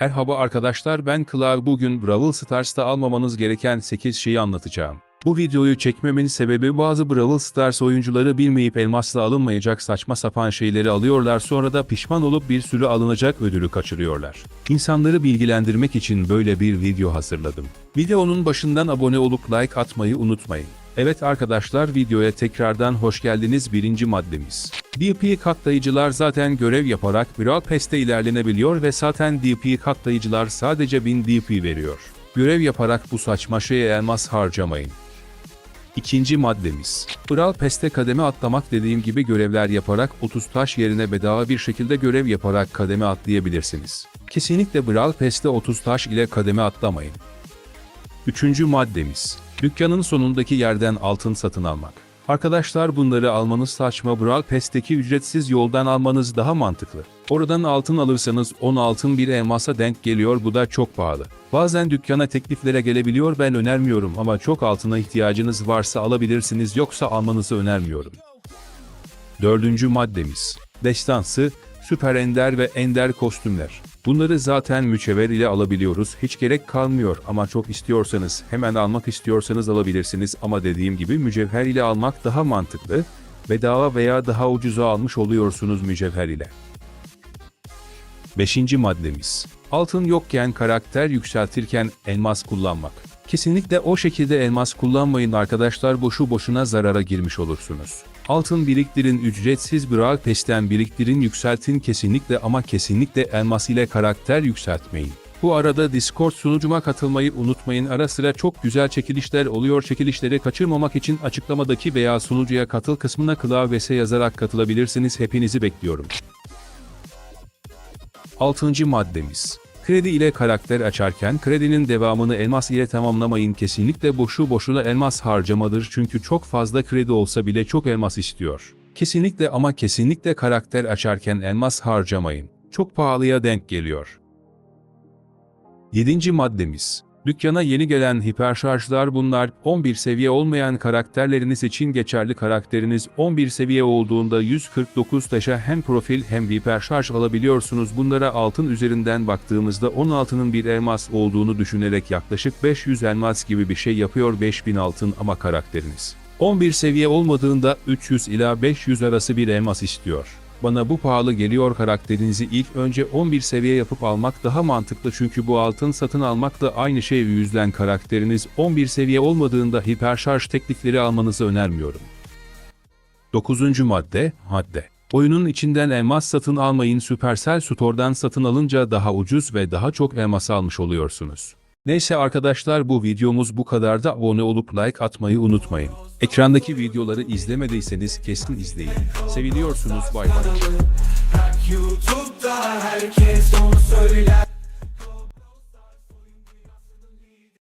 Merhaba arkadaşlar ben Klav bugün Brawl Stars'ta almamanız gereken 8 şeyi anlatacağım. Bu videoyu çekmemin sebebi bazı Brawl Stars oyuncuları bilmeyip elmasla alınmayacak saçma sapan şeyleri alıyorlar sonra da pişman olup bir sürü alınacak ödülü kaçırıyorlar. İnsanları bilgilendirmek için böyle bir video hazırladım. Videonun başından abone olup like atmayı unutmayın. Evet arkadaşlar videoya tekrardan hoş geldiniz birinci maddemiz. DP katlayıcılar zaten görev yaparak Brawl ilerlenebiliyor ve zaten DP katlayıcılar sadece 1000 DP veriyor. Görev yaparak bu saçma şeye elmas harcamayın. İkinci maddemiz. Brawl Pass'te kademe atlamak dediğim gibi görevler yaparak 30 taş yerine bedava bir şekilde görev yaparak kademe atlayabilirsiniz. Kesinlikle Brawl Pass'te 30 taş ile kademe atlamayın. Üçüncü maddemiz. Dükkanın sonundaki yerden altın satın almak. Arkadaşlar bunları almanız saçma Brawl Pass'teki ücretsiz yoldan almanız daha mantıklı. Oradan altın alırsanız 10 altın bir elmasa denk geliyor bu da çok pahalı. Bazen dükkana tekliflere gelebiliyor ben önermiyorum ama çok altına ihtiyacınız varsa alabilirsiniz yoksa almanızı önermiyorum. Dördüncü maddemiz. Destansı, süper ender ve ender kostümler. Bunları zaten mücevher ile alabiliyoruz. Hiç gerek kalmıyor ama çok istiyorsanız, hemen almak istiyorsanız alabilirsiniz ama dediğim gibi mücevher ile almak daha mantıklı. Bedava veya daha ucuza almış oluyorsunuz mücevher ile. Beşinci maddemiz. Altın yokken karakter yükseltirken elmas kullanmak. Kesinlikle o şekilde elmas kullanmayın arkadaşlar boşu boşuna zarara girmiş olursunuz. Altın biriktirin ücretsiz Brawl Pass'ten biriktirin yükseltin kesinlikle ama kesinlikle elmas ile karakter yükseltmeyin. Bu arada Discord sunucuma katılmayı unutmayın. Ara sıra çok güzel çekilişler oluyor. Çekilişleri kaçırmamak için açıklamadaki veya sunucuya katıl kısmına klavyese yazarak katılabilirsiniz. Hepinizi bekliyorum. Altıncı maddemiz. Kredi ile karakter açarken kredinin devamını elmas ile tamamlamayın kesinlikle boşu boşuna elmas harcamadır çünkü çok fazla kredi olsa bile çok elmas istiyor. Kesinlikle ama kesinlikle karakter açarken elmas harcamayın. Çok pahalıya denk geliyor. 7. maddemiz. Dükkana yeni gelen hiperşarjlar bunlar, 11 seviye olmayan karakterleriniz için geçerli karakteriniz 11 seviye olduğunda 149 taşa hem profil hem hiperşarj alabiliyorsunuz. Bunlara altın üzerinden baktığımızda 16'nın bir elmas olduğunu düşünerek yaklaşık 500 elmas gibi bir şey yapıyor 5000 altın ama karakteriniz. 11 seviye olmadığında 300 ila 500 arası bir elmas istiyor. Bana bu pahalı geliyor karakterinizi ilk önce 11 seviye yapıp almak daha mantıklı çünkü bu altın satın almakla aynı şey yüzden karakteriniz 11 seviye olmadığında hiperşarj teknikleri almanızı önermiyorum. 9. madde, madde. Oyunun içinden elmas satın almayın Supercell Store'dan satın alınca daha ucuz ve daha çok elmas almış oluyorsunuz. Neyse arkadaşlar bu videomuz bu kadar da abone olup like atmayı unutmayın. Ekrandaki videoları izlemediyseniz kesin izleyin. Seviliyorsunuz bay bay. YouTube'da herkes onu söyler